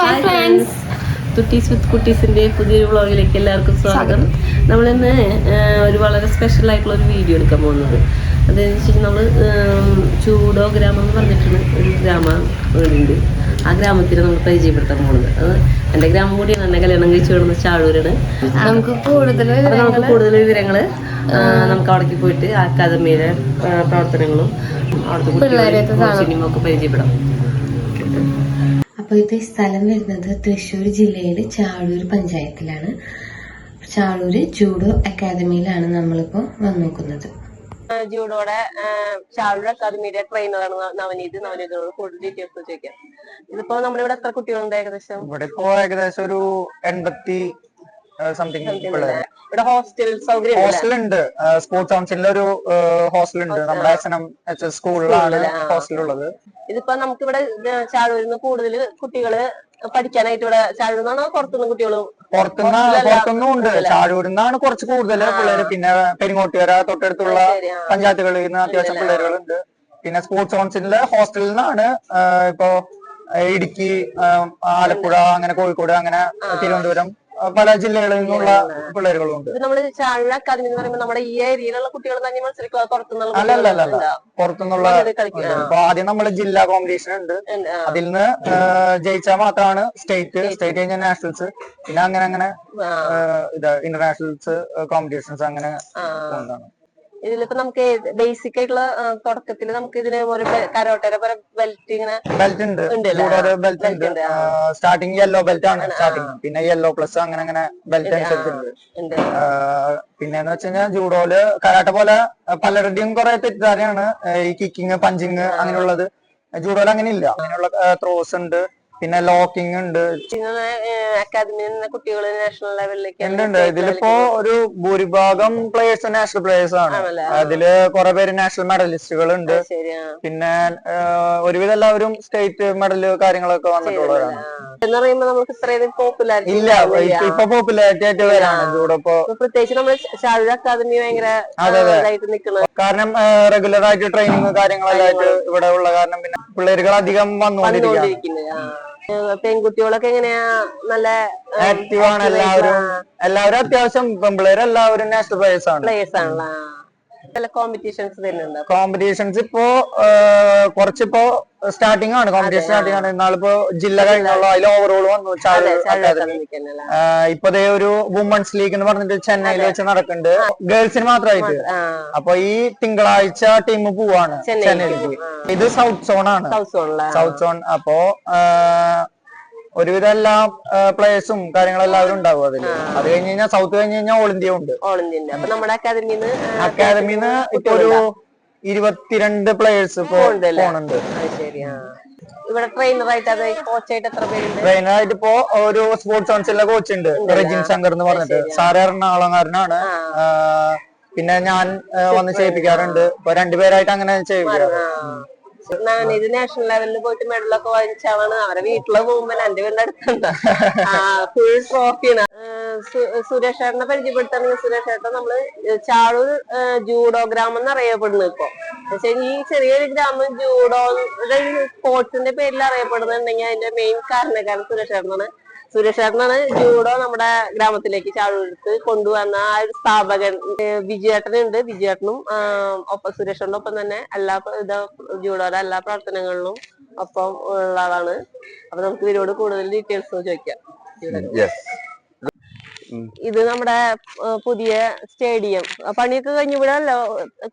Hi friends with കുട്ടീസിന്റെ പുതിയൊരു വ്ളോഗിലേക്ക് എല്ലാവർക്കും സ്വാഗതം. നമ്മളിന്ന് ഒരു വളരെ സ്പെഷ്യൽ ആയിട്ടുള്ള ഒരു വീഡിയോ എടുക്കാൻ പോകുന്നത്. അതെന്ന് വെച്ചാൽ നമ്മൾ ചൂടോ ഗ്രാമം എന്ന് പറഞ്ഞിട്ടുള്ള ഒരു ഗ്രാമം വീടുണ്ട്. ആ ഗ്രാമത്തിൽ നമ്മൾ പരിചയപ്പെടുത്താൻ പോകുന്നത്. അത് എന്റെ ഗ്രാമം കൂടിയാണ്. എന്നെ കല്യാണം കഴിച്ചു വിടുന്ന ചാഴൂരാണ് നമുക്ക് കൂടുതൽ നമുക്ക് കൂടുതൽ വിവരങ്ങൾ നമുക്ക് അവിടേക്ക് പോയിട്ട് അക്കാദമിയിലെ അക്കാദമിയുടെ പ്രവർത്തനങ്ങളും അവിടുത്തെ. സിനിമ ഒക്കെ പരിചയപ്പെടാം. അപ്പൊ ഇത് സ്ഥലം വരുന്നത് തൃശ്ശൂർ ജില്ലയിലെ ചാളൂർ പഞ്ചായത്തിലാണ്. ചാളൂർ ജൂഡോ അക്കാദമിയിലാണ് നമ്മളിപ്പോ വന്നു നോക്കുന്നത് ജൂഡോടെ ചാളൂർ അക്കാദമിയുടെ ട്രെയിനറാണ് നവനീത്. നവനീതിനോട് കൂടുതൽ ഡീറ്റെയിൽസ് ചോദിക്കാം. ഇതിപ്പോ നമ്മുടെ ഇവിടെ എത്ര കുട്ടികളുണ്ട് ഏകദേശം? ഇവിടെ ഇപ്പോ ഏകദേശം ഒരു എൺപത്തി സംതിങ് ഇവിടെ ഹോസ്റ്റൽ സൗകര്യം ഹോസ്റ്റൽ ഉണ്ട് സ്പോർട്സ് കൗൺസിലിന്റെ ഒരു ഹോസ്റ്റൽ ഉണ്ട് നമ്മുടെ S N M H S സ്കൂളിലാണ് ഹോസ്റ്റൽ ഉള്ളത് ഇതിപ്പോ നമുക്ക് ഇവിടെ ചാഴൂരിൽ നിന്ന് കൂടുതൽ കുട്ടികൾ പഠിക്കാനായിട്ട് ഇവിടെ ചാഴൂരിൽ നിന്നാണോ പുറത്തുനിന്ന് കുട്ടികളും പുറത്തുനിന്ന് പുറത്തുനിന്നും ഉണ്ട്. ചാഴൂരിൽ കുറച്ച് കൂടുതൽ പിള്ളേര്. പിന്നെ പെരിങ്ങോട്ടുകര തൊട്ടടുത്തുള്ള. പഞ്ചായത്തുകളിൽ നിന്ന് അത്യാവശ്യം പിള്ളേരുകളുണ്ട്. പിന്നെ സ്പോർട്സ് കൗൺസിലിന്റെ ഹോസ്റ്റലിൽ നിന്നാണ് ഇപ്പോ ഇടുക്കി ആലപ്പുഴ അങ്ങനെ കോഴിക്കോട് അങ്ങനെ തിരുവനന്തപുരം പല ജില്ലകളിൽ നിന്നുള്ള പിള്ളേരുകളുണ്ട്. നമ്മൾ അക്കാദമി എന്ന് പറയുമ്പോൾ നമ്മുടെ ഈ ഏരിയയിലുള്ള കുട്ടികൾ തന്നെ മത്സരിക്കുക പുറത്തുനിന്നുള്ള അല്ല അല്ല അല്ല ആദ്യം നമ്മൾ ജില്ലാ കോമ്പറ്റീഷൻ ഉണ്ട്. അതിൽ നിന്ന് ജയിച്ചാൽ മാത്രമാണ് സ്റ്റേറ്റ് സ്റ്റേറ്റ്. കഴിഞ്ഞാൽ നാഷണൽസ്. പിന്നെ അങ്ങനെ അങ്ങനെ ഇത് ഇന്റർനാഷണൽസ് കോമ്പറ്റീഷൻസ് അങ്ങനെ. ഇതിലിപ്പോ നമുക്ക് ബേസിക് ആയിട്ടുള്ള തുടക്കത്തിൽ നമുക്ക് ഇതിന് ഒരു കരോട്ടയുടെ പോലെ ബെൽറ്റ് ഇങ്ങനെ ബെൽറ്റ് ഉണ്ട്? ബെൽറ്റ് ഉണ്ട്. സ്റ്റാർട്ടിങ് യെല്ലോ ബെൽറ്റ് ആണ് സ്റ്റാർട്ടിങ് പിന്നെ യെല്ലോ പ്ലസ് അങ്ങനെ അങ്ങനെ ബെൽറ്റ് അനുസരിച്ചുണ്ട് ഉണ്ട്. ആ, പിന്നെന്ന് വെച്ച് കഴിഞ്ഞാൽ ജൂഡോയിൽ കരാട്ട പോലെ പലരുടെയും കുറെ തെറ്റിദ്ധാരണയാണ് ആ, ഈ കിക്കിങ് പഞ്ചിങ് അങ്ങനെയുള്ളത്. ജൂഡോയിൽ അങ്ങനെ ഇല്ല അങ്ങനെയുള്ള ത്രോസ് ഉണ്ട്. പിന്നെ ലോക്കിംഗ് ഉണ്ട്. അക്കാദമിയിൽ നിന്ന് കുട്ടികൾ നാഷണൽ ലെവലിലേക്ക് ഉണ്ട് ഇതിലിപ്പോ ഒരു ഭൂരിഭാഗം പ്ലേയേഴ്സ് നാഷണൽ പ്ലേയേഴ്സ് ആണ്. അതിൽ കുറെ പേര് നാഷണൽ മെഡലിസ്റ്റുകൾ ഉണ്ട് പിന്നെ ഒരുവിധം എല്ലാവരും സ്റ്റേറ്റ് മെഡൽ കാര്യങ്ങളൊക്കെ വന്നിട്ടുള്ളവരാണ്. എന്ന് പറയുമ്പോ നമുക്ക് ഇത്രയും പോപ്പുലാരിറ്റി ഇല്ല ഇപ്പൊ- പോപ്പുലാരിറ്റി ആയിട്ട് വരാണ്. ഇപ്പൊ പ്രത്യേകിച്ച് നമ്മൾ അക്കാദമി ഭയങ്കര. കാരണം റെഗുലർ ആയിട്ട് ട്രെയിനിങ് കാര്യങ്ങളെല്ലാം ആയിട്ട് ഇവിടെ ഉള്ള കാരണം പിന്നെ പിള്ളേരുകൾ അധികം വന്നുകൊണ്ടിരിക്കുന്നു പെൺകുട്ടികളൊക്കെ എങ്ങനെയാ നല്ല ആക്റ്റീവ് ആണ് എല്ലാവരും. എല്ലാവരും അത്യാവശ്യം പെൺപിള്ളേരെല്ലാവരും നാഷണൽ പ്ലേയേഴ്സ് ആണ്. പ്ലേയേഴ്സ് ആണല്ലോ. കോമ്പറ്റീഷൻസ് വരുന്നുണ്ട്. കോമ്പറ്റീഷൻസ് ഇപ്പോ കുറച്ചിപ്പോ സ്റ്റാർട്ടിംഗ് ആണ്. കോമ്പറ്റീഷൻ സ്റ്റാർട്ടിംഗ് ആണ്. എന്നാളിപ്പോ ജില്ല കഴിഞ്ഞുള്ള അതിൽ ഓവറോൾ വന്നു. ഇപ്പൊ ദേ ഒരു വുമൺസ് ലീഗ് എന്ന് പറഞ്ഞിട്ട് ചെന്നൈയിൽ വെച്ച് നടക്കുന്നുണ്ട് ഗേൾസിന് മാത്രമായിട്ട്. അപ്പൊ ഈ തിങ്കളാഴ്ച ടീം പോവാണ് ചെന്നൈയിലേക്ക്. ഇത് സൗത്ത് സോൺ ആണ്. സൗത്ത് സോൺ അപ്പോ ഒരുവിധം എല്ലാ പ്ലേയേഴ്സും കാര്യങ്ങളെല്ലാവരും ഉണ്ടാവും അതിൽ അത് കഴിഞ്ഞ് കഴിഞ്ഞാൽ സൗത്ത് കഴിഞ്ഞ് കഴിഞ്ഞാൽ ഓൾ ഇന്ത്യ ഉണ്ട് ഓൾ ഇന്ത്യന്റെ അപ്പൊ നമ്മുടെ അക്കാദമിന്ന് അക്കാദമിന്ന് ഇപ്പൊ ഒരു ഇരുപത്തിരണ്ട് പ്ലേയേഴ്സ്? പോണുണ്ട്. ഇവിടെ ട്രെയിനറായിട്ട് അത് കോച്ചായിട്ട് എത്ര പേരുണ്ട്? ട്രെയിനറായിട്ട് ഇപ്പോ ഒരു സ്പോർട്സ് കൗൺസിലിലെ കോച്ച് ഉണ്ട്. റജിൻ ശങ്കർ എന്ന് പറഞ്ഞിട്ട്. സാറ് എറണാകുളംകാരനാണ്. പിന്നെ ഞാൻ വന്ന് ചെയ്യിപ്പിക്കാറുണ്ട്. ഇപ്പൊ രണ്ടുപേരായിട്ട് അങ്ങനെ ചെയ്യിപ്പിക്കാറ് ഇത് നാഷണൽ ലെവലിൽ പോയിട്ട് മെഡലൊക്കെ വാങ്ങിച്ചാണ് അവരെ വീട്ടിൽ പോകുമ്പോ എന്റെ വീടിന്റെ അടുത്തുണ്ട്. ഫുൾ ട്രോഫിയാണ് സുരേഷ് ഏട്ടനെ പരിചയപ്പെടുത്താണെങ്കിൽ സുരേഷ് ഏട്ടൻ നമ്മൾ ചാളൂർ ജൂഡോ ഗ്രാമം എന്നറിയപ്പെടുന്നു ഇപ്പൊ. പക്ഷെ ഈ ചെറിയൊരു ഗ്രാമം ജൂഡോ സ്പോർട്സിന്റെ പേരിൽ അറിയപ്പെടുന്നുണ്ടെങ്കിൽ അതിന്റെ മെയിൻ കാരണക്കാരൻ സുരേഷ് ഏട്ടനാണ്. സുരേഷ് ഏട്ടനാണ് ജൂഡോ നമ്മുടെ ഗ്രാമത്തിലേക്ക് ചാഴൂരത്ത് കൊണ്ടുവന്ന ആ ഒരു സ്ഥാപകൻ. വിജയേട്ടനുണ്ട്. വിജയേട്ടനും ഒപ്പം സുരേഷേട്ടന്റെ ഒപ്പം തന്നെ എല്ലാ ഇത് ജൂഡോയുടെ എല്ലാ പ്രവർത്തനങ്ങളിലും ഒപ്പം ഉള്ള ആളാണ്. അപ്പൊ നമുക്ക് ഇതിനോട് കൂടുതൽ ഡീറ്റെയിൽസ് ചോദിക്കാം. ഇത് നമ്മുടെ പുതിയ സ്റ്റേഡിയം. പണിയൊക്കെ കഴിഞ്ഞ് ഇവിടെ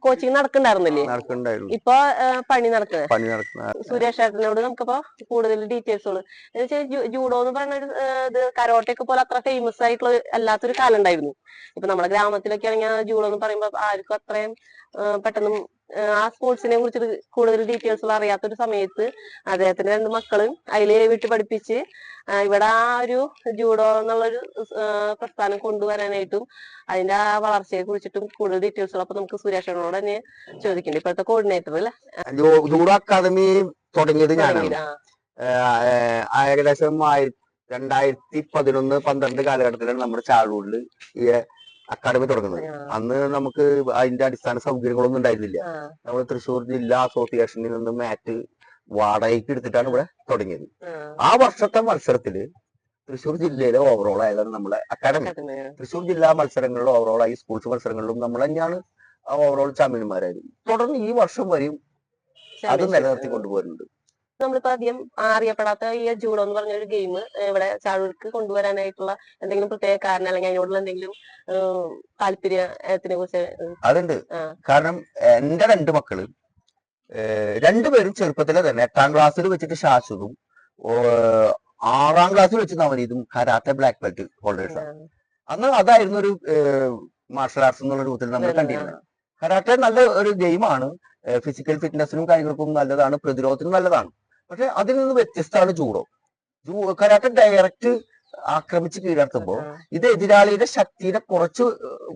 കോച്ചിങ് നടക്കണ്ടായിരുന്നില്ലേ നടക്കണ്ടായിരുന്നു ഇപ്പൊ പണി നടക്കുന്നത് സുരേഷ് ഏട്ടനോട് നമുക്കിപ്പോ കൂടുതൽ ഡീറ്റെയിൽസ് എന്ന് വെച്ചാൽ ജൂഡോ എന്ന് പറഞ്ഞ ഒരു ഇത് കരോട്ടയൊക്കെ പോലെ അത്ര ഫേമസ് ആയിട്ടുള്ള ഒരു- അല്ലാത്തൊരു കാലം ഉണ്ടായിരുന്നു. ഇപ്പൊ നമ്മുടെ ഗ്രാമത്തിലൊക്കെ ആണെങ്കിൽ ജൂഡോ എന്ന് പറയുമ്പോൾ ആർക്കും അത്രയും പെട്ടെന്ന് ആ സ്പോർട്സിനെ കുറിച്ച് കൂടുതൽ ഡീറ്റെയിൽസ് അറിയാത്ത ഒരു സമയത്ത് അദ്ദേഹത്തിന്റെ രണ്ട് മക്കളും അതിൽ വിട്ട് പഠിപ്പിച്ച് ഇവിടെ ആ ഒരു ജൂഡോ എന്നുള്ളൊരു ഒരു പ്രസ്ഥാനം കൊണ്ടുവരാനായിട്ടും അതിന്റെ ആ വളർച്ചയെ കുറിച്ചിട്ടും കൂടുതൽ ഡീറ്റെയിൽസ് അപ്പൊ നമുക്ക് സുരേഷനോട് തന്നെ ചോദിക്കണ്ട. ഇപ്പോഴത്തെ കോർഡിനേറ്റർ അല്ലേ ജൂഡോ അക്കാദമി തുടങ്ങിയത് ഞാനാണ്. ഏകദേശം രണ്ടായിരത്തി പതിനൊന്ന് പന്ത്രണ്ട് കാലഘട്ടത്തിലാണ് നമ്മുടെ ചാഴൂരിൽ ഈ അക്കാദമി തുടങ്ങുന്നത്. അന്ന് നമുക്ക് അതിന്റെ അടിസ്ഥാന സൗകര്യങ്ങളൊന്നും ഉണ്ടായിരുന്നില്ല. നമ്മൾ തൃശ്ശൂർ ജില്ലാ അസോസിയേഷനിൽ നിന്ന് മാറ്റ് വാടകയ്ക്ക് എടുത്തിട്ടാണ് ഇവിടെ തുടങ്ങിയത്. ആ, വർഷത്തെ മത്സരത്തിൽ തൃശ്ശൂർ ജില്ലയിലെ ഓവറോൾ ആയതാണ് നമ്മളെ അക്കാദമി. തൃശ്ശൂർ ജില്ലാ മത്സരങ്ങളിലും ഓവറോൾ ആയി സ്കൂൾസ് മത്സരങ്ങളിലും നമ്മൾ തന്നെയാണ് ഓവറോൾ ചാമ്പ്യന്മാരായത്. തുടർന്ന് ഈ വർഷം വരെയും അത് നിലനിർത്തി കൊണ്ടുപോകുന്നുണ്ട് നമ്മളിപ്പോ അധികം അറിയപ്പെടാത്ത ഈ ജൂഡോ എന്ന് പറഞ്ഞ ഒരു ഗെയിം ഇവിടെ ചാഴൂർക്ക് കൊണ്ടുവരാനായിട്ടുള്ള എന്തെങ്കിലും പ്രത്യേക കാരണം അല്ലെങ്കിൽ അതിനോടുള്ള എന്തെങ്കിലും താല്പര്യത്തിനെ കുറിച്ച് അതുണ്ട്. കാരണം എന്റെ രണ്ട് മക്കൾ രണ്ടുപേരും ചെറുപ്പത്തിലെ തന്നെ എട്ടാം ക്ലാസ്സിൽ വെച്ചിട്ട് ശാശ്വതും ആറാം ക്ലാസ്സിൽ വെച്ച് നവനീതും കരാത്തെ ബ്ലാക്ക് ബെൽറ്റ് ഹോൾഡേഴ്സ് ആണ്. അന്ന് അതായിരുന്നു ഒരു മാർഷൽ ആർട്സ് എന്നുള്ള രൂപത്തിൽ നമ്മൾ കണ്ടിരുന്നത്. കരാട്ടെ നല്ല ഒരു ഗെയിമാണ് ഫിസിക്കൽ ഫിറ്റ്നസിനും കാര്യങ്ങൾക്കും നല്ലതാണ്. പ്രതിരോധത്തിനും നല്ലതാണ്. പക്ഷെ അതിൽ നിന്ന് വ്യത്യസ്തമാണ് ജൂഡോ ജൂ കരാട്ടെ ഡയറക്റ്റ് ആക്രമിച്ച് കീഴടക്കുമ്പോൾ ഇത് എതിരാളിയുടെ ശക്തിയെ കുറച്ച്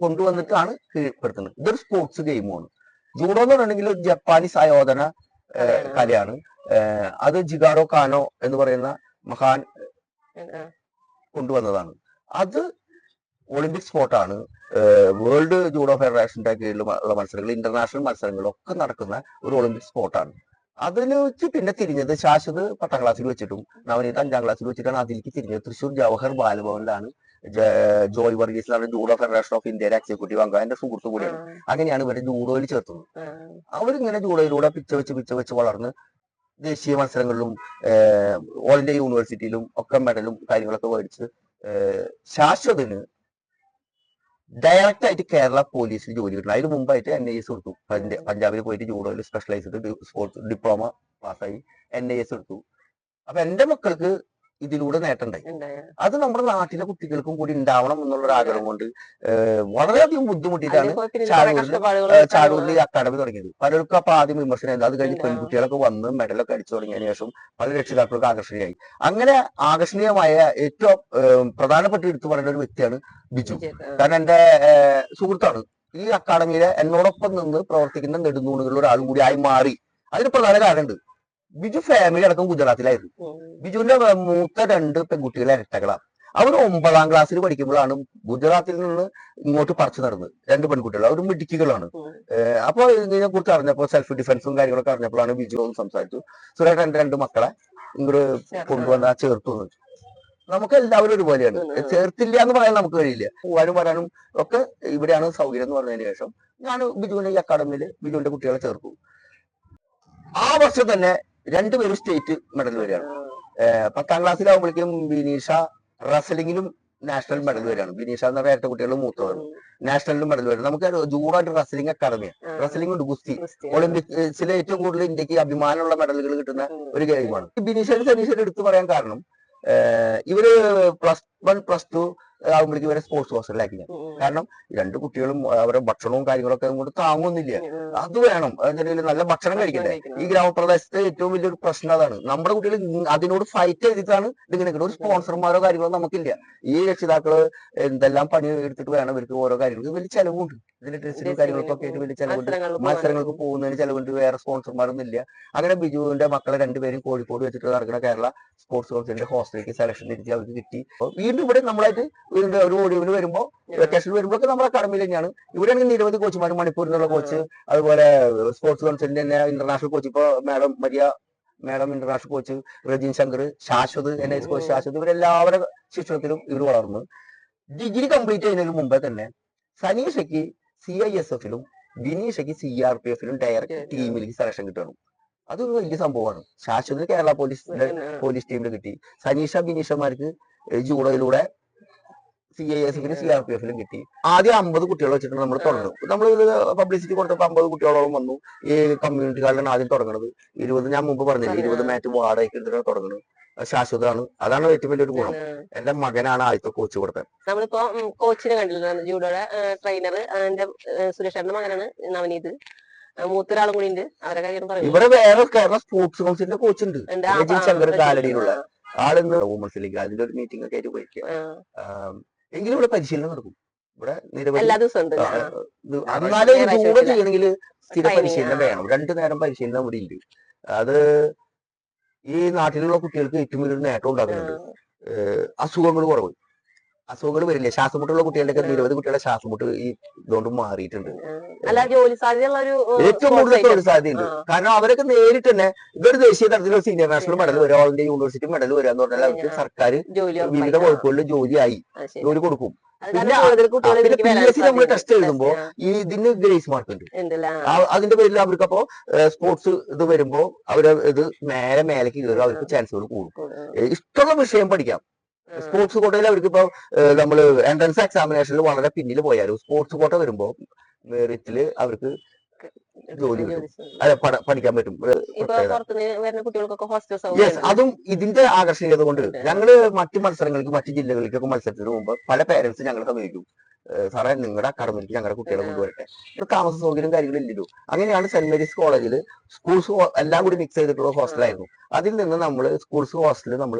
കൊണ്ടുവന്നിട്ടാണ് കീഴ്പ്പെടുത്തുന്നത്. ഇതൊരു സ്പോർട്സ് ഗെയിമാണ് ജൂഡോ എന്ന് പറഞ്ഞിട്ടുണ്ടെങ്കിൽ ഒരു ജപ്പാനീസ് ആയോധന കലയാണ്. അത് ജിഗാറോ കാനോ എന്ന് പറയുന്ന മഹാൻ കൊണ്ടുവന്നതാണ്. അത് ഒളിമ്പിക് സ്പോർട്ടാണ് വേൾഡ് ജൂഡോ ഫെഡറേഷന്റെ കീഴിലുള്ള മത്സരങ്ങൾ ഇന്റർനാഷണൽ മത്സരങ്ങളൊക്കെ നടക്കുന്ന ഒരു ഒളിമ്പിക് സ്പോർട്ടാണ് അതിൽ വെച്ച് പിന്നെ തിരിഞ്ഞത് ശാശ്വത് പത്താം ക്ലാസ്സിൽ വെച്ചിട്ടും നവനീത് അഞ്ചാം ക്ലാസ്സിൽ വെച്ചിട്ടാണ് അതിലേക്ക് തിരിഞ്ഞത്. തൃശ്ശൂർ ജവഹർ ബാലഭവനിലാണ് ജോയ് വർഗീസിലാണ് ജൂഡോ ഫെഡറേഷൻ ഓഫ് ഇന്ത്യയുടെ എക്സിക്യൂട്ടീവ് അംഗം. എന്റെ സുഹൃത്തു കൂടിയാണ്. അങ്ങനെയാണ് ഇവരെ ജൂഡോയിൽ ചേർത്തത്. അവരിങ്ങനെ ജൂഡോയിലൂടെ പിച്ച വെച്ച് പിച്ച വെച്ച് വളർന്ന് ദേശീയ മത്സരങ്ങളിലും ഓൾ ഇന്ത്യ യൂണിവേഴ്സിറ്റിയിലും ഒക്കെ മെഡലും കാര്യങ്ങളൊക്കെ മേടിച്ച് ശാശ്വതിന് ഡയറക്റ്റ് ആയിട്ട് കേരള പോലീസിൽ ജോലി കിട്ടണം. അതിന് മുമ്പായിട്ട് എൻ ഐ എസ് എടുത്തു പഞ്ച- പഞ്ചാബിൽ പോയിട്ട് ജൂഡോയിൽ സ്പെഷ്യലൈസ്ഡ് സ്പോർട്സ് ഡിപ്ലോമ പാസ്സായി എൻ ഐ എസ് എടുത്തു. അപ്പൊ എന്റെ മക്കൾക്ക് ഇതിലൂടെ നേട്ടമുണ്ടായി അത് നമ്മുടെ നാട്ടിലെ കുട്ടികൾക്കും കൂടി ഉണ്ടാവണം എന്നുള്ള ഒരു ആഗ്രഹം കൊണ്ട് വളരെയധികം ബുദ്ധിമുട്ടിയിട്ടാണ് ചാരൂരിൽ അക്കാദമി തുടങ്ങിയത്. പലർക്കും അപ്പൊ ആദ്യം വിമർശനം അത് കഴിഞ്ഞ്. പെൺകുട്ടികളൊക്കെ വന്ന് മെഡലൊക്കെ അടിച്ചു തുടങ്ങിയതിനു ശേഷം പല രക്ഷിതാക്കൾക്ക് ആകർഷണീയമായി അങ്ങനെ ആകർഷണീയമായ ഏറ്റവും പ്രധാനപ്പെട്ട എടുത്തു പറയേണ്ട ഒരു വ്യക്തിയാണ് ബിജു. കാരണം എന്റെ സുഹൃത്താണ്. ഈ അക്കാദമിയിലെ എന്നോടൊപ്പം നിന്ന് പ്രവർത്തിക്കുന്ന നെടുന്നൂണുകളിൽ ഒരാളും കൂടി ആയി മാറി. അതിന് പ്രധാന കാരണമുണ്ട്. ബിജു ഫാമിലി അടക്കം ഗുജറാത്തിലായിരുന്നു. ബിജുവിന്റെ മൂത്ത രണ്ട് പെൺകുട്ടികളെ ഇരട്ടകളാണ്. അവർ ഒമ്പതാം ക്ലാസ്സിൽ പഠിക്കുമ്പോഴാണ് ഗുജറാത്തിൽ നിന്ന് ഇങ്ങോട്ട് പറിച്ചു നടന്നത്. രണ്ട് പെൺകുട്ടികൾ അവർ മിടുക്കികളാണ്. ഏഹ് അപ്പൊ ഇതിനെ കുറിച്ച് അറിഞ്ഞപ്പോ സെൽഫ് ഡിഫൻസും കാര്യങ്ങളൊക്കെ അറിഞ്ഞപ്പോഴാണ് ബിജു ഒന്ന് സംസാരിച്ചു. സുരേഷ് എന്റെ രണ്ട് മക്കളെ ഇങ്ങോട്ട് കൊണ്ടുവന്ന ചേർത്തു എന്ന് നമുക്ക് എല്ലാവരും ഒരുപോലെയാണ്. ചേർത്തില്ല എന്ന് പറയാൻ നമുക്ക് കഴിയില്ല. പോകാനും വരാനും ഒക്കെ ഇവിടെയാണ് സൗകര്യം എന്ന് പറഞ്ഞതിന് ശേഷം ഞാൻ ബിജുവിന്റെ ഈ അക്കാഡമിയിൽ ബിജുവിന്റെ കുട്ടികളെ ചേർത്തു. ആ വർഷം തന്നെ രണ്ടുപേരും സ്റ്റേറ്റ് മെഡൽ വരികയാണ്. പത്താം ക്ലാസ്സിലാവുമ്പോഴേക്കും ബിനീഷ റസലിംഗിലും നാഷണൽ മെഡൽ വരികയാണ്. ബിനീഷ എന്ന പേരത്തെ കുട്ടികൾ മൂത്തവരും നാഷണലിലും മെഡൽ വരും. നമുക്ക് ജൂറായിട്ട് റസലിംഗ് അക്കാദമിയാണ് റസലിംഗ് ഉണ്ട് ഗുസ്തി. ഒളിമ്പിക്സിലെ ഏറ്റവും കൂടുതൽ ഇന്ത്യയ്ക്ക് അഭിമാനമുള്ള മെഡലുകൾ കിട്ടുന്ന ഒരു ഗെയിമാണ് ബിനീഷയുടെ സനീഷയുടെ എടുത്തു പറയാൻ കാരണം ഇവർ പ്ലസ് വൺ പ്ലസ് ടു ആകുമ്പോഴേക്കും ഇവരെ സ്പോർട്സ് ഹോസ്റ്റലിലാക്കി ഞാൻ. കാരണം രണ്ട് കുട്ടികളും അവരുടെ ഭക്ഷണവും കാര്യങ്ങളൊക്കെ കൊണ്ട് താങ്ങുന്നില്ല. അത് വേണം. എന്തെങ്കിലും നല്ല ഭക്ഷണം കഴിക്കണ്ടേ? ഈ ഗ്രാമപ്രദേശത്തെ ഏറ്റവും വലിയൊരു പ്രശ്നം അതാണ്. നമ്മുടെ കുട്ടികൾ അതിനോട് ഫൈറ്റ് ചെയ്തിട്ടാണ് ഇതിങ്ങനെ ഒരു സ്പോൺസർമാരോ കാര്യങ്ങളോ നമുക്കില്ല. ഈ രക്ഷിതാക്കൾ എന്തെല്ലാം പണി എടുത്തിട്ട് വേണം ഇവർക്ക് ഓരോ കാര്യങ്ങൾക്ക്. വലിയ ചെലവുണ്ട്. ഇതിന്റെ ഡ്രസ്സിനും കാര്യങ്ങൾക്കൊക്കെ ആയിട്ട് വലിയ ചെലവുണ്ട്. മത്സരങ്ങൾക്ക് പോകുന്നതിന് ചെലവുണ്ട്. വേറെ സ്പോൺസർമാരൊന്നും ഇല്ല അങ്ങനെ ബിജുവിന്റെ മക്കളെ രണ്ടുപേരും കോഴിക്കോട് വെച്ചിട്ട് നടക്കുന്ന കേരള സ്പോർട്സ് കൗൺസിലിന്റെ ഹോസ്റ്റലിലേക്ക് സെലക്ഷൻ തിരിച്ച് അവർക്ക് കിട്ടി. വീണ്ടും ഇവിടെ നമ്മളായിട്ട് ഇതിന്റെ ഒരു ഒഴിവിന് വരുമ്പോ വെക്കേഷൻ വരുമ്പോഴൊക്കെ നമ്മുടെ അക്കാഡമിയിൽ തന്നെയാണ്. ഇവിടെയാണെങ്കിൽ നിരവധി കോച്ചുമാർ മണിപ്പൂരിൽ നിന്നുള്ള കോച്ച് അതുപോലെ സ്പോർട്സ് കൗൺസിലിന്റെ തന്നെ ഇന്റർനാഷണൽ കോച്ച് ഇപ്പൊ madam Maria madam international coach Rajeen Shankar Shashwat N S coach Shashwat ഇവരെല്ലാവരുടെ ശിക്ഷണത്തിലും ഇവർ വളർന്നു. ഡിഗ്രി കംപ്ലീറ്റ് ചെയ്യുന്നതിന് മുമ്പേ തന്നെ സനീഷയ്ക്ക് സി ഐ എസ് എഫിലും ബിനീഷയ്ക്ക് സി ആർ പി എഫിലും ഡയറക്റ്റ് ടീമിലേക്ക് സെലക്ഷൻ കിട്ടണം. അതൊരു വലിയ സംഭവമാണ്. ശാശ്വത് കേരള പോലീസ് പോലീസ് ടീമിൽ കിട്ടി. സനീഷ ബിനീഷമാർക്ക് ജൂഡോയിലൂടെ സി ഐ എസ് എഫിലും സി ആർ പി എഫിലും കിട്ടി. ആദ്യം അമ്പത് കുട്ടികൾ വെച്ചിട്ട് നമ്മൾ തുടങ്ങും. നമ്മൾ പബ്ലിസിറ്റി കൊടുത്തപ്പോൾ അമ്പത് കുട്ടികളോളം വന്നു. ഈ കമ്മ്യൂണിറ്റിക്കാരിലാണ് ആദ്യം തുടങ്ങുന്നത് ഇരുപത് ഞാൻ മുമ്പ് പറഞ്ഞില്ല ഇരുപത് മാറ്റ് വാടകയ്ക്ക് എടുത്തിട്ടാണ് തുടങ്ങുന്നത് ശാശ്വതമാണ്. അതാണ് ഏറ്റവും വലിയൊരു ഗുണം. എന്റെ മകനാണ് ആദ്യത്തെ കോച്ച് കൊടുത്തത്. നമ്മളിപ്പോ കോച്ചിനെ കണ്ടിട്ടുണ്ട് ജൂഡോയുടെ ട്രെയിനർ എന്റെ സുരേഷേട്ടന്റെ മകനാണ് നവനീത്. മൂത്തൊരാളും കൂടി ഉണ്ട്. അവരെ കാര്യം പറയും. ഇവിടെ വേറെ കേരള സ്പോർട്സ് കൗൺസിലിന്റെ കോച്ച് ഉണ്ട്. ശങ്കർ കാലടിയിലുള്ള ആളിന്ന് വുമൺസ് ലീഗ് അതിന്റെ ഒരു മീറ്റിംഗ് ഒക്കെ ആയിട്ട്. ആം, എങ്കിലും ഇവിടെ പരിശീലനം നടക്കും. ഇവിടെ നിരവധി. ഇത് എന്നാലും വെച്ചില്ല. ചെയ്യണമെങ്കിൽ സ്ഥിര പരിശീലനം വേണം. രണ്ടു നേരം പരിശീലനം ഇവിടെ ഉണ്ട് അത് ഈ നാട്ടിലുള്ള കുട്ടികൾക്ക് ഏറ്റവും വലിയൊരു നേട്ടം ഉണ്ടാക്കുന്നുണ്ട്. അസുഖങ്ങൾ കുറവ്. അസുഖങ്ങൾ വരില്ല? ശ്വാസമുട്ടുള്ള കുട്ടികളുടെ നിരവധി കുട്ടികളുടെ ശ്വാസമുട്ട് ഈ ഇതുകൊണ്ട് മാറിയിട്ടുണ്ട്. അല്ല ജോലി സാധ്യതയുള്ള ഒരു ഏറ്റവും കൂടുതൽ ജോലി തൊഴിൽ സാധ്യതയുണ്ട്. കാരണം അവരൊക്കെ നേരിട്ട് തന്നെ ഇതൊരു ദേശീയ തലത്തിലുള്ള സീനിയർ നാഷണൽ മെഡൽ വരും ഓൾ ഇന്ത്യ യൂണിവേഴ്സിറ്റി മെഡൽ വരിക എന്ന് പറഞ്ഞാൽ അവർക്ക് സർക്കാർ വിവിധ. വകുപ്പുകളിൽ ജോലിയായി ജോലി കൊടുക്കും. പിന്നെ ഇതിലേക്ക് വരാൻ PSC നമ്മൾ സാധ്യതയുണ്ട്. എഴുതുമ്പോ ഈ ഇതിന് ഗ്രേസ് മാർക്ക് ഉണ്ട് അതിന്റെ പേരിൽ അവർക്ക് അപ്പോ സ്പോർട്സ് ഇത് വരുമ്പോ അവർ ഇത് നേരെ മേലേക്ക് കയറും. അവർക്ക് ചാൻസുകൾ കൂടും. ഇഷ്ടമുള്ള വിഷയം പഠിക്കാം. സ്പോർട്സ് കോട്ടയിൽ അവർക്ക് ഇപ്പൊ നമ്മൾ എൻട്രൻസ് എക്സാമിനേഷനിൽ വളരെ പിന്നിൽ പോയാലും സ്പോർട്സ് കോട്ട വരുമ്പോ മെറിറ്റിൽ അവർക്ക് ജോലി. അതെ. പഠിക്കാൻ പറ്റും യെസ് അതും ഇതിന്റെ ആകർഷണീയത കൊണ്ട്. ഞങ്ങൾ മറ്റു മത്സരങ്ങൾക്ക് മറ്റു ജില്ലകളിലേക്കൊക്കെ മത്സരത്തിന് മുമ്പ് പല പേരൻസ് ഞങ്ങളെ സമീപിക്കും സാറേ നിങ്ങളുടെ അക്കാഡമിക്ക് ഞങ്ങളുടെ കുട്ടികളെ കൊണ്ടുവരട്ടെ. താമസ സൗകര്യം കാര്യങ്ങളും ഇല്ലല്ലോ അങ്ങനെയാണ് സെന്റ് മേരീസ് കോളേജിൽ സ്കൂൾസ് എല്ലാം കൂടി മിക്സ് ചെയ്തിട്ടുള്ള ഹോസ്റ്റലായിരുന്നു. അതിൽ നിന്ന് നമ്മൾ സ്കൂൾസ് ഹോസ്റ്റലിൽ നമ്മൾ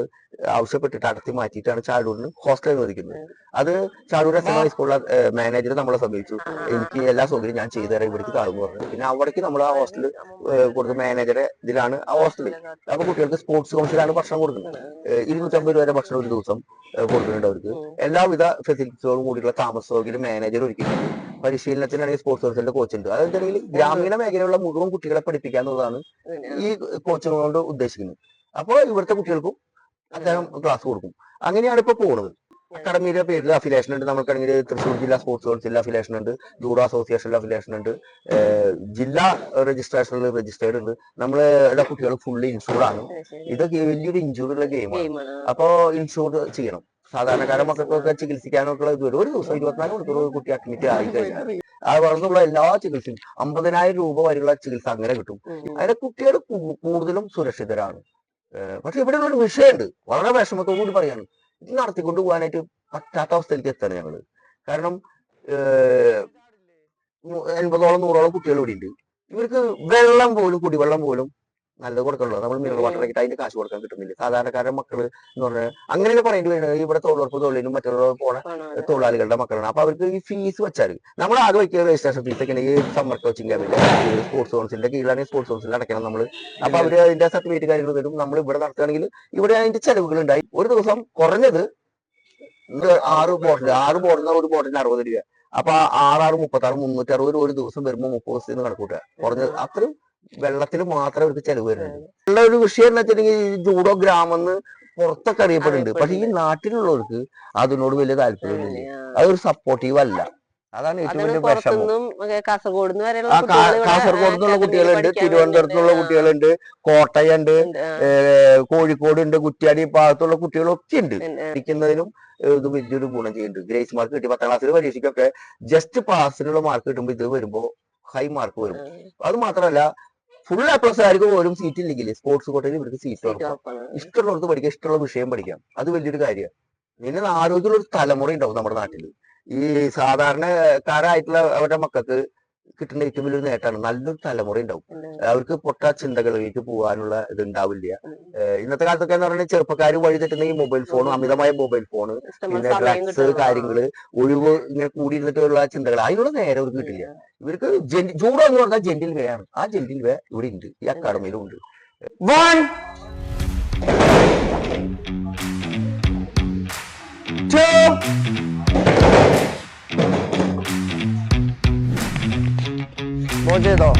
ആവശ്യപ്പെട്ടിട്ട് അടത്തി മാറ്റിയിട്ടാണ് ചാഴൂരിന് ഹോസ്റ്റൽ അനുവദിക്കുന്നത് അത് ചാഴൂർ എസ് എം ഹൈസ്കൂളിലെ മാനേജർ നമ്മളെ സമീപിച്ചു. എനിക്ക് എല്ലാ സൗകര്യം ഞാൻ ചെയ്തു തരാം ഇവിടേക്ക് താഴ്ന്നു പറഞ്ഞു. പിന്നെ അവിടേക്ക് നമ്മൾ ആ ഹോസ്റ്റൽ കൊടുത്ത മാനേജറെ ഇതിലാണ് ആ ഹോസ്റ്റൽ അപ്പൊ കുട്ടികൾക്ക് സ്പോർട്സ് കൗൺസിലാണ് ഭക്ഷണം കൊടുക്കുന്നത്. ഇരുന്നൂറ്റമ്പത് രൂപ വരെ ഭക്ഷണം ഒരു ദിവസം കൊടുക്കുന്നുണ്ട് അവർക്ക്. എല്ലാവിധ ഫെസിലിറ്റീസോടും കൂടിയുള്ള താമസ സൗകര്യം മാനേജർ ഒരുക്കിയിട്ടുണ്ട് പരിശീലനത്തിനാണെങ്കിൽ സ്പോർട്സ് കൗൺസിലിന്റെ കോച്ച് ഉണ്ട്. അതെന്താണെങ്കിൽ ഗ്രാമീണ മേഖലയിലുള്ള മുഴുവൻ കുട്ടികളെ പഠിപ്പിക്കുക എന്നുള്ളതാണ് ഈ കോച്ചിങ് കൊണ്ട് ഉദ്ദേശിക്കുന്നത്. അപ്പോൾ ഇവിടുത്തെ കുട്ടികൾക്കും അദ്ദേഹം ക്ലാസ് കൊടുക്കും. അങ്ങനെയാണ് ഇപ്പൊ പോകുന്നത് അക്കാഡമിയുടെ പേരിൽ അഫിലേഷൻ ഉണ്ട്. നമുക്കാണെങ്കിൽ തൃശ്ശൂർ ജില്ലാ സ്പോർട്സ് കൗൺസിലിൽ അഫിലേഷൻ ഉണ്ട്. ജൂഡോ അസോസിയേഷനിൽ അഫിലേഷൻ ഉണ്ട്. ജില്ലാ രജിസ്ട്രേഷനിൽ രജിസ്റ്റേർഡ് ഉണ്ട്. നമ്മളെ കുട്ടികൾ ഫുള്ള് ഇൻഷൂർഡ് ആണ്. ഇതൊക്കെ വലിയൊരു ഇൻഷൂർഡ് ഉള്ള ഗെയിമാണ് ഗെയിമാണ് അപ്പോ ഇൻഷൂർ ചെയ്യണം. സാധാരണക്കാരെ മക്കൾക്കൊക്കെ ചികിത്സിക്കാനൊക്കെ ഇതുവരെ ഇത് വരും. ഒരു ദിവസം ഇരുപത്തിനാല് മണിക്കൂർ കുട്ടി അഡ്മിറ്റ് ആയി കഴിഞ്ഞാൽ ആ വളർന്നുള്ള എല്ലാ ചികിത്സയും അമ്പതിനായിരം രൂപ വരെയുള്ള ചികിത്സ അങ്ങനെ കിട്ടും. അതിന്റെ കുട്ടികൾ കൂടുതലും സുരക്ഷിതരാണ്. പക്ഷെ ഇവിടെ ഒരു വിഷയമുണ്ട്. വളരെ വിഷമത്തോടു കൂടി പറയാണ്. ഇത് നടത്തിക്കൊണ്ട് പോകാനായിട്ട് പറ്റാത്ത അവസ്ഥയിലേക്ക് എത്താണ് ഞങ്ങൾ? കാരണം എൺപതോളം നൂറോളം കുട്ടികൾ ഇവിടെ ഉണ്ട് ഇവർക്ക് വെള്ളം പോലും കുടിവെള്ളം പോലും നല്ലത് കൊടുക്കണല്ലോ. നമ്മൾ മിനറൽ വാട്ടർ ആയിട്ട് അതിന്റെ കാശ് കൊടുക്കാൻ കിട്ടുന്നില്ല. സാധാരണക്കാരുടെ മക്കൾ എന്ന് പറഞ്ഞാൽ അങ്ങനെ കുറേ വരുന്നത് ഇവിടെ തൊഴിലുറപ്പ് തൊഴിലിനും മറ്റുള്ള പോണ തൊഴിലാളികളുടെ മക്കളാണ്. അപ്പൊ അവർക്ക് ഈ ഫീസ് വെച്ചാൽ നമ്മൾ ആകെ വയ്ക്കുക രജിസ്ട്രേഷൻ ഫീസ് ഒക്കെ ഈ സമ്മർ കോച്ചിങ് ക്യാമ്പിന്റെ സ്പോർട്സ് കൗൺസിലിന്റെ കീഴിലാണ് സ്പോർട്സ് കൗൺസിൽ അടയ്ക്കണം നമ്മൾ അപ്പൊ അവർ അതിന്റെ സർട്ടിഫിക്കറ്റ് കാര്യങ്ങൾ തരും. നമ്മൾ ഇവിടെ നടത്തുകയാണെങ്കിൽ ഇവിടെ അതിന്റെ ചെലവുകൾ ഉണ്ടായി. ഒരു ദിവസം കുറഞ്ഞത് ആറ് ബോട്ടിൽ ആറ് ബോട്ടിൽ ഒരു ബോട്ടിന് അറുപത് രൂപ. അപ്പൊ ആറാറ് മുപ്പത്തി ആറ് മുന്നൂറ്റി അറുപത് ഒരു ദിവസം വരുമ്പോൾ മുപ്പത് ദിവസത്തിന് കണക്കൂട്ടുക കുറഞ്ഞത് അത്രയും വെള്ളത്തിൽ മാത്രമേ അവർക്ക് ചെലവ് വരുന്നുള്ളൂ ഉള്ള ഒരു വിഷയം എന്ന് വെച്ചിട്ടുണ്ടെങ്കിൽ ജൂഡോ ഗ്രാമെന്ന് പുറത്തൊക്കെ അറിയപ്പെടുന്നുണ്ട്. പക്ഷെ ഈ നാട്ടിലുള്ളവർക്ക് അതിനോട് വലിയ താല്പര്യമില്ല അതൊരു സപ്പോർട്ടീവ് അല്ല. അതാണ് ഏറ്റവും വലിയ വിഷമം. കാസർഗോഡ് നിന്നുള്ള കുട്ടികളുണ്ട് തിരുവനന്തപുരത്തുള്ള കുട്ടികളുണ്ട്. കോട്ടയുണ്ട് കോഴിക്കോട് ഉണ്ട് കുറ്റ്യാടി ഭാഗത്തുള്ള കുട്ടികളൊക്കെ ഉണ്ട്. ഇരിക്കുന്നതിനും ഇത് വലിയൊരു ഗുണം ചെയ്യുന്നുണ്ട്. ഗ്രേസ് മാർക്ക് കിട്ടി പത്താം ക്ലാസ്സിൽ പരീക്ഷയ്ക്കൊക്കെ ജസ്റ്റ് പാസിനുള്ള മാർക്ക് കിട്ടുമ്പോൾ ഇത് വരുമ്പോ ഹൈ മാർക്ക് വരും. അത് മാത്രമല്ല ഫുൾ എ പ്ലസ് ആയിരിക്കും പോലും സീറ്റ് ഇല്ലെങ്കിൽ. സ്പോർട്സ് കോട്ടയിൽ ഇവർക്ക് സീറ്റ്. ഇഷ്ടമുള്ളവർക്ക് പഠിക്കാം ഇഷ്ടമുള്ള വിഷയം പഠിക്കാം. അത് വലിയൊരു കാര്യമാണ്. പിന്നെ ആരോഗ്യമുള്ള ഒരു തലമുറ ഉണ്ടാവും നമ്മുടെ നാട്ടിൽ ഈ സാധാരണക്കാരായിട്ടുള്ള അവരുടെ മക്കൾക്ക് കിട്ടുന്ന ഏറ്റവും വലിയൊരു നേട്ടമാണ്. നല്ലൊരു തലമുറ ഉണ്ടാവും. ഉണ്ട്. അവർക്ക് പൊട്ട ചിന്തകളിലേക്ക് പോകാനുള്ള ഇത് ഉണ്ടാവില്ല ഇന്നത്തെ കാലത്തൊക്കെ എന്ന് പറഞ്ഞാൽ ചെറുപ്പക്കാർ വഴി തെറ്റുന്ന ഈ മൊബൈൽ ഫോൺ അമിതമായ മൊബൈൽ ഫോൺ പിന്നെ ഡ്രഗ്സ്. കാര്യങ്ങൾ ഒഴിവ് ഇങ്ങനെ കൂടി ഇരുന്നിട്ടുള്ള ചിന്തകൾ അതിനുള്ള നേരെ അവർക്ക് കിട്ടില്ല. ഇവർക്ക് ജൂഡോ എന്ന് പറഞ്ഞാൽ ജെന്റിൽ വേ ആണ്. ആ ജെന്റിൽ വേ ഇവിടെ ഉണ്ട്. ഈ അക്കാഡമിയിലും ഉണ്ട്. One 我知道。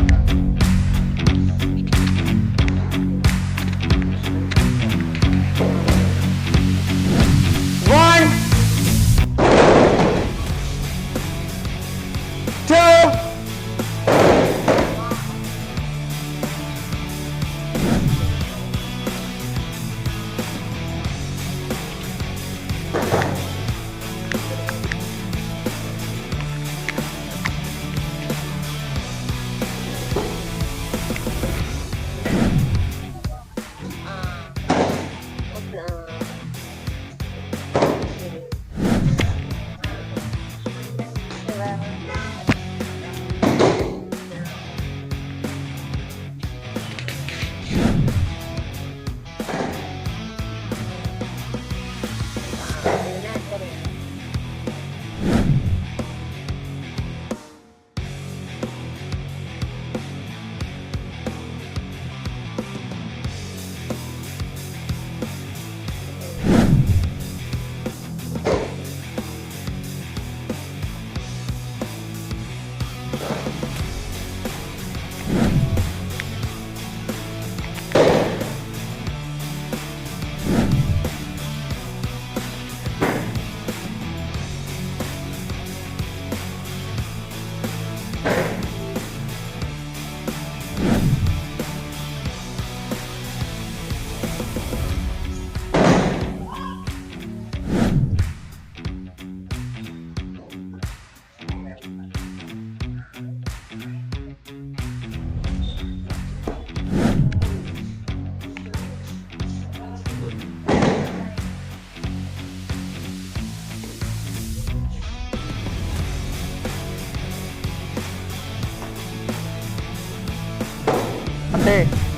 Hey.